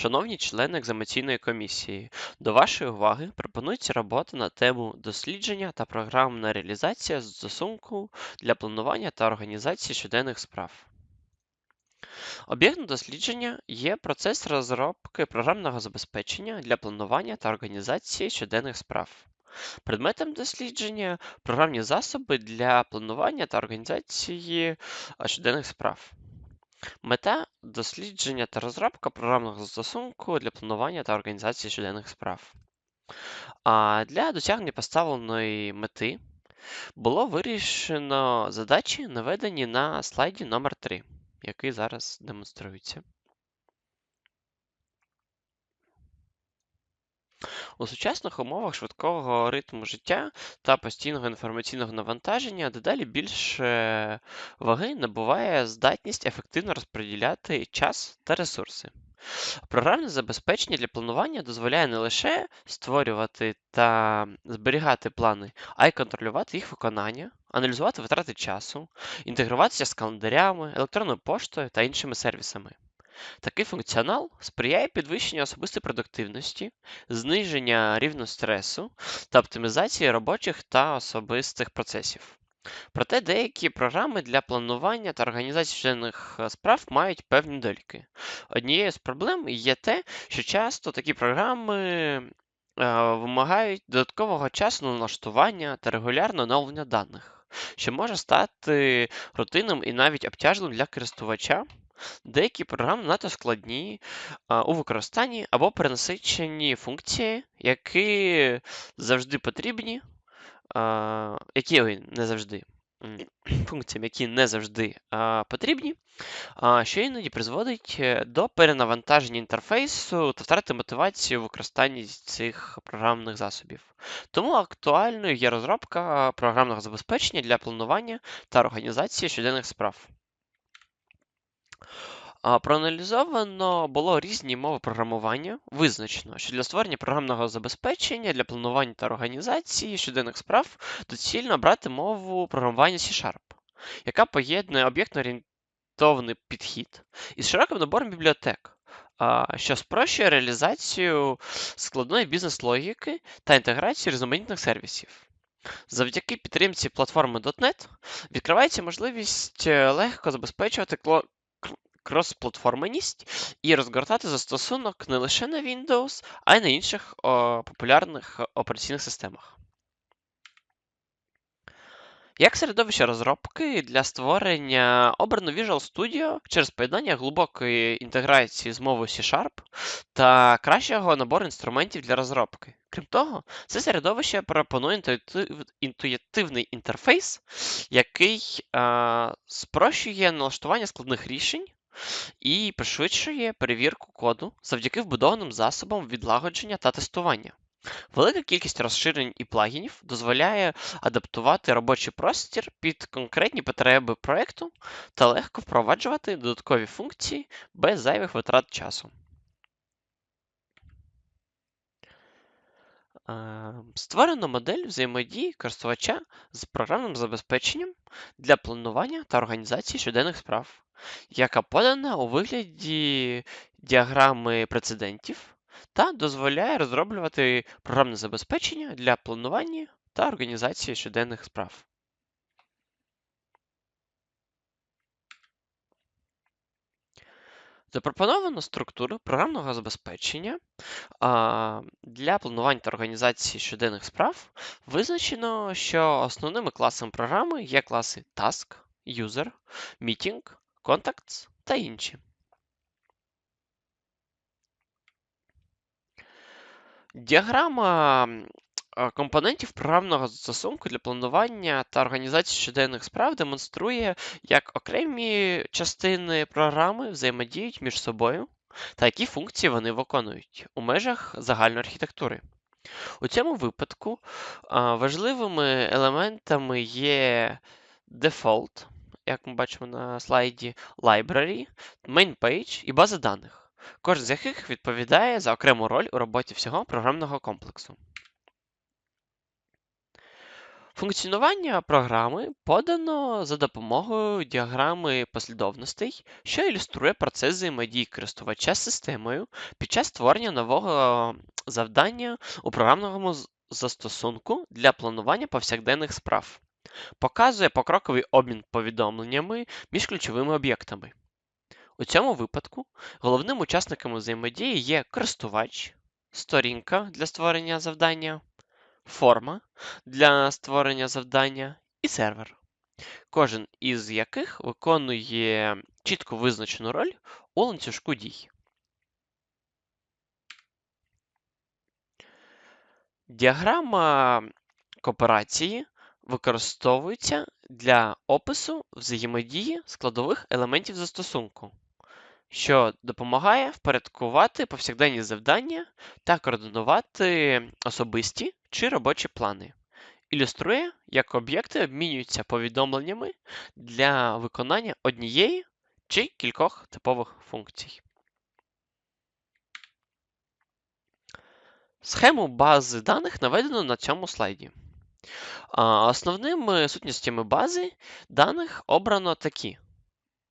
Шановні члени екзаменаційної комісії, до вашої уваги пропонується робота на тему дослідження та програмна реалізація застосунку для планування та організації щоденних справ. Об'єктом дослідження є процес розробки програмного забезпечення для планування та організації щоденних справ. Предметом дослідження програмні засоби для планування та організації щоденних справ. Мета дослідження та розробка програмного застосунку для планування та організації щоденних справ. А для досягнення поставленої мети було вирішено задачі, наведені на слайді номер 3 який зараз демонструється. У сучасних умовах швидкого ритму життя та постійного інформаційного навантаження дедалі більше ваги набуває здатність ефективно розподіляти час та ресурси. Програмне забезпечення для планування дозволяє не лише створювати та зберігати плани, а й контролювати їх виконання, аналізувати витрати часу, інтегруватися з календарями, електронною поштою та іншими сервісами. Такий функціонал сприяє підвищенню особистої продуктивності, зниження рівня стресу та оптимізації робочих та особистих процесів. Проте деякі програми для планування та організації щоденних е, справ мають певні недоліки. Однією з проблем є те, що часто такі програми е, вимагають додаткового часу на налаштування та регулярне оновлення даних, що може стати рутинним і навіть обтяжливим для користувача. Деякі програми надто складні у використанні або перенасичені функції, які завжди потрібні, які не завжди. Функціям, які не завжди а, потрібні, а, що іноді призводить е, до перенавантаження інтерфейсу та втрати мотивації у використанні цих програмних засобів. Тому актуальною є розробка програмного забезпечення для планування та організації щоденних справ. Проаналізовано було різні мови програмування. Визначено, що для створення програмного забезпечення, для планування та організації щоденних справ доцільно брати мову програмування C-Sharp, яка поєднує об'єктно-орієнтований підхід із широким набором бібліотек, що спрощує реалізацію складної бізнес-логіки та інтеграцію різноманітних сервісів. Завдяки підтримці платформи .NET відкривається можливість е, легко забезпечувати кросплатформеність і розгортати застосунок не лише на Windows, а й на інших о, популярних операційних системах. Як середовище розробки для створення обрано Visual Studio через поєднання глибокої інтеграції з мовою C-Sharp та кращого набору інструментів для розробки. Крім того, це середовище пропонує інтуїтивний інтерфейс, який а, спрощує налаштування складних рішень і пришвидшує перевірку коду завдяки вбудованим засобам відлагодження та тестування. Велика кількість розширень і плагінів дозволяє адаптувати робочий простір під конкретні потреби проєкту та легко впроваджувати додаткові функції без зайвих витрат часу. Створено модель взаємодії користувача з програмним забезпеченням для планування та організації щоденних справ, яка подана у вигляді діаграми прецедентів та дозволяє розроблювати програмне забезпечення для планування та організації щоденних справ. Запропоновано структуру програмного забезпечення для планування та організації щоденних справ визначено, що основними класами програми є класи Task, User, Meeting, Contacts та інші. Діаграма компонентів програмного застосунку для планування та організації щоденних справ демонструє, як окремі частини програми взаємодіють між собою та які функції вони виконують у межах загальної архітектури. У цьому випадку важливими елементами є Default, як ми бачимо на слайді, Library, Main Page і база даних, кожен з яких відповідає за окрему роль у роботі всього програмного комплексу. Функціонування програми подано за допомогою діаграми послідовностей, що ілюструє процес взаємодії користувача з системою під час створення нового завдання у програмному застосунку для планування повсякденних справ. Показує покроковий обмін повідомленнями між ключовими об'єктами. У цьому випадку головним учасниками взаємодії є користувач, сторінка для створення завдання, форма для створення завдання і сервер, кожен із яких виконує чітко визначену роль у ланцюжку дій. Діаграма кооперації використовується для опису взаємодії складових елементів застосунку, що допомагає впорядкувати повсякденні завдання та координувати особисті чи робочі плани. Ілюструє, як об'єкти обмінюються повідомленнями для виконання однієї чи кількох типових функцій. Схему бази даних наведено на цьому слайді. Основними сутностями бази даних обрано такі: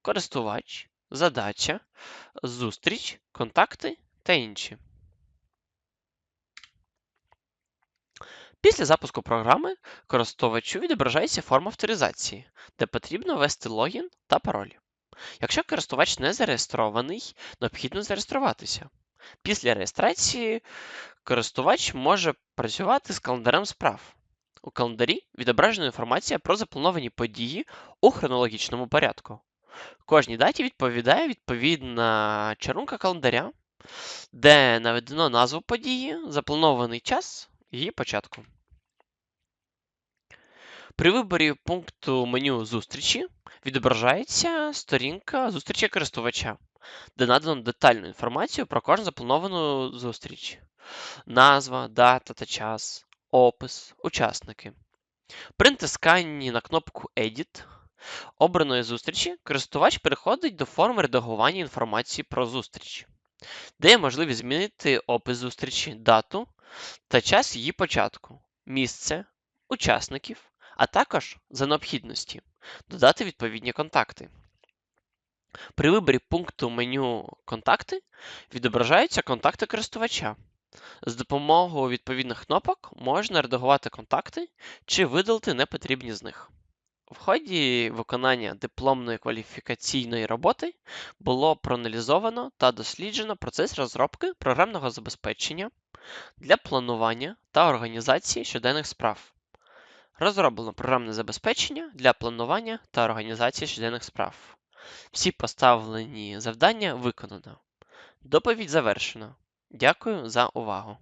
користувач, задача, зустріч, контакти та інші. Після запуску програми користувачу відображається форма авторизації, де потрібно ввести логін та пароль. Якщо користувач не зареєстрований, необхідно зареєструватися. Після реєстрації користувач може працювати з календарем справ. У календарі відображена інформація про заплановані події у хронологічному порядку. Кожній даті відповідає відповідна чарунка календаря, де наведено назву події, запланований час її початку. При виборі пункту меню зустрічі відображається сторінка зустрічі користувача, де надано детальну інформацію про кожну заплановану зустріч: назва, дата та час, опис, учасники. При натисканні на кнопку Edit обраної зустрічі користувач переходить до форми редагування інформації про зустріч, де є можливість змінити опис зустрічі, дату та час її початку, місце, учасників, а також за необхідності додати відповідні контакти. При виборі пункту меню Контакти відображаються контакти користувача. З допомогою відповідних кнопок можна редагувати контакти чи видалити непотрібні з них. В ході виконання дипломної кваліфікаційної роботи було проаналізовано та досліджено процес розробки програмного забезпечення для планування та організації щоденних справ. Розроблено програмне забезпечення для планування та організації щоденних справ. Всі поставлені завдання виконано. Доповідь завершена. Дякую за увагу!